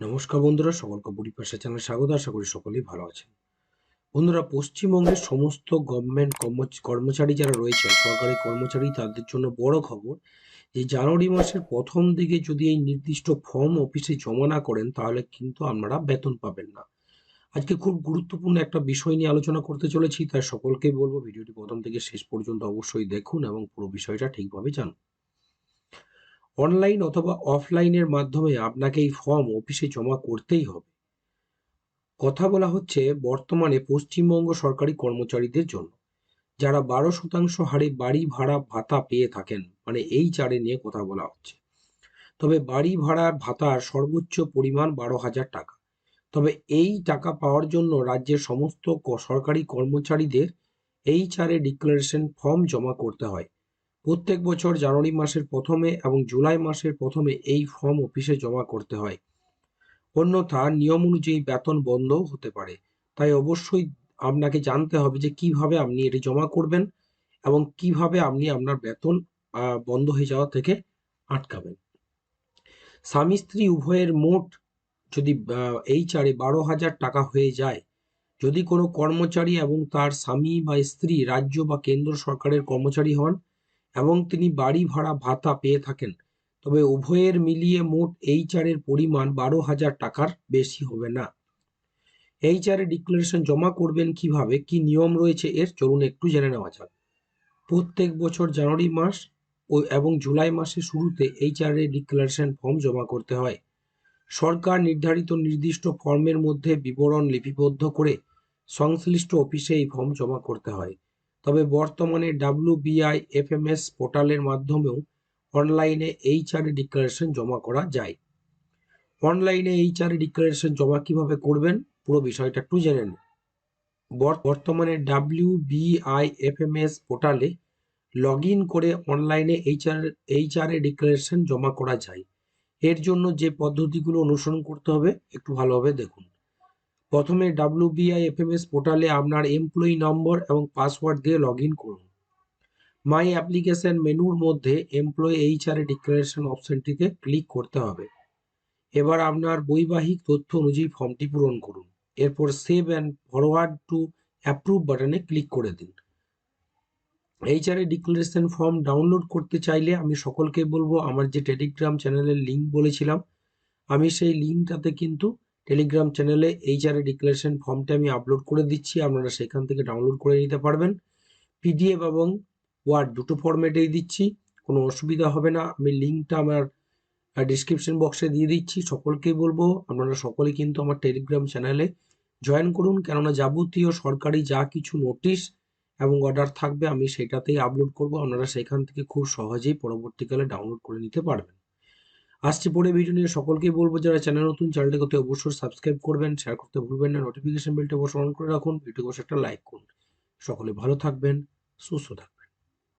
নমস্কার বন্ধুরা, সকলকে বুড়ি পাশা চ্যানেলে স্বাগত, আশা করি সকলেই ভালো আছেন। বন্ধুরা, পশ্চিমবঙ্গের সমস্ত গভর্নমেন্ট কর্মচারী যারা রয়েছেন, সরকারি কর্মচারী, তাদের জন্য বড় খবর যে, জানুয়ারি মাসের প্রথম দিকে যদি এই নির্দিষ্ট ফর্ম অফিসে জমা না করেন, তাহলে কিন্তু আপনারা বেতন পাবেন না। আজকে খুব গুরুত্বপূর্ণ একটা বিষয় নিয়ে আলোচনা করতে চলেছি, তাই সকলকেই বলব, ভিডিওটি প্রথম থেকে শেষ পর্যন্ত অবশ্যই দেখুন এবং পুরো বিষয়টা ঠিকভাবে জানুন। অনলাইন অথবা অফলাইনের মাধ্যমে আপনাকে এই ফর্ম অফিসে জমা করতেই হবে। কথা বলা হচ্ছে বর্তমানে পশ্চিমবঙ্গ সরকারি কর্মচারীদের জন্য। যারা বারো শতাংশ হারে বাড়ি ভাড়া ভাতা পেয়ে থাকেন মানে এই চারে নিয়ে কথা বলা হচ্ছে। তবে বাড়ি ভাড়ার ভাতার সর্বোচ্চ পরিমাণ বারো হাজার টাকা। তবে এই টাকা পাওয়ার জন্য রাজ্যের সমস্ত সরকারি কর্মচারীদের এই চারে ডিক্লারেশন ফর্ম জমা করতে হয়। প্রত্যেক বছর জানুয়ারি মাসের প্রথমে এবং জুলাই মাসের প্রথমে এই ফর্ম অফিসে জমা করতে হয়। অন্যথা নিয়ম অনুযায়ী বেতন বন্ধ হতে পারে। তাই অবশ্যই আপনাকে জানতে হবে যে কীভাবে আপনি এটি জমা করবেন এবং কীভাবে আপনি আপনার বেতন বন্ধ হয়ে যাওয়া থেকে আটকাবেন। স্বামী স্ত্রী উভয়ের মোট যদি এই চারে বারো হাজার টাকা হয়ে যায়, যদি কোনো কর্মচারী এবং তার স্বামী বা স্ত্রী রাজ্য বা কেন্দ্র সরকারের কর্মচারী হন এবং তিনি বাড়ি ভাড়া ভাতা পেয়ে থাকেন। তবে উভয়ের মিলিয়ে মোট এইচআরের পরিমাণ বারো হাজার টাকার বেশি হবে না। এইচআরে ডিক্লারেশন জমা করবেন কীভাবে? কি নিয়ম রয়েছে? এর চলুন একটু জেনে নেওয়া যাক। প্রত্যেক বছর জানুয়ারি মাস ও এবং জুলাই মাসের শুরুতে এইচআরে ডিক্লারেশন ফর্ম জমা করতে হয়। সরকার নির্ধারিত নির্দিষ্ট ফর্মের মধ্যে বিবরণ লিপিবদ্ধ করে সংশ্লিষ্ট অফিসে এই ফর্ম জমা করতে হয়। তবে বর্তমানে ডাব্লিউবিআই এফএমএস পোর্টালের মাধ্যমেও অনলাইনে এইচআর ডিক্লারেশন জমা করা যায়। অনলাইনে এইচআর ডিক্লারেশন জমা কীভাবে করবেন, পুরো বিষয়টা একটু জেনে নিন। বর্তমানে ডাব্লিউবিআই এফএমএস পোর্টালে লগ ইন করে অনলাইনে এইচআর এইচআর ডিক্লারেশন জমা করা যায়। এর জন্য যে পদ্ধতিগুলো অনুসরণ করতে হবে, একটু ভালোভাবে দেখুন। প্রথমে ডাব্লিউবিআই এফএমএস পোর্টালে আপনার এমপ্লয়ি নম্বর এবং পাসওয়ার্ড দিয়ে লগ করুন। মাই অ্যাপ্লিকেশন মেনুর মধ্যে এমপ্লয়ি এইচআর ডিক্লারেশন অপশনটিতে ক্লিক করতে হবে। এবার আপনার বৈবাহিক তথ্য অনুযায়ী ফর্মটি পূরণ করুন। এরপর save and forward to approve বাটনে ক্লিক করে দিন। এইচআর ডিক্লারেশন ফর্ম ডাউনলোড করতে চাইলে আমি সকলকে বলব, আমার যে টেলিগ্রাম চ্যানেলের লিঙ্ক বলেছিলাম, আমি সেই লিঙ্কটাতে কিন্তু টেলিগ্রাম চ্যানেলে এইচআরএ ডিক্লারেশন ফর্মটা আমি আপলোড করে দিচ্ছি। আপনারা সেখান থেকে ডাউনলোড করে নিতে পারবেন। পিডিএফ এবং ওয়ার্ড দুটো ফরম্যাটেই দিচ্ছি। কোনো অসুবিধা হবে না। আমি লিঙ্কটা আমার ডিসক্রিপশন বক্সে দিয়ে দিচ্ছি। সকলকেই বলব, আপনারা সকলে কিন্তু আমার টেলিগ্রাম চ্যানেলে জয়েন করুন। কেননা যাবতীয় সরকারি যা কিছু নোটিশ এবং অর্ডার থাকবে, আমি সেটাতেই আপলোড করব। আপনারা সেখান থেকে খুব সহজেই পরবর্তীকালে ডাউনলোড করে নিতে পারবেন। আসছে পরে ভিডিও নিয়ে। সকলকেই বলব, যারা চ্যানেল নতুন চ্যানেলটিকে অবশ্যই সাবস্ক্রাইব করবেন শেয়ার করতে ভুলবেন না। নোটিফিকেশন বেলটি অবশ্যই অন করে রাখুন। ভিডিও একটা লাইক করুন। সকলে ভালো থাকবেন, সুস্থ থাকবেন।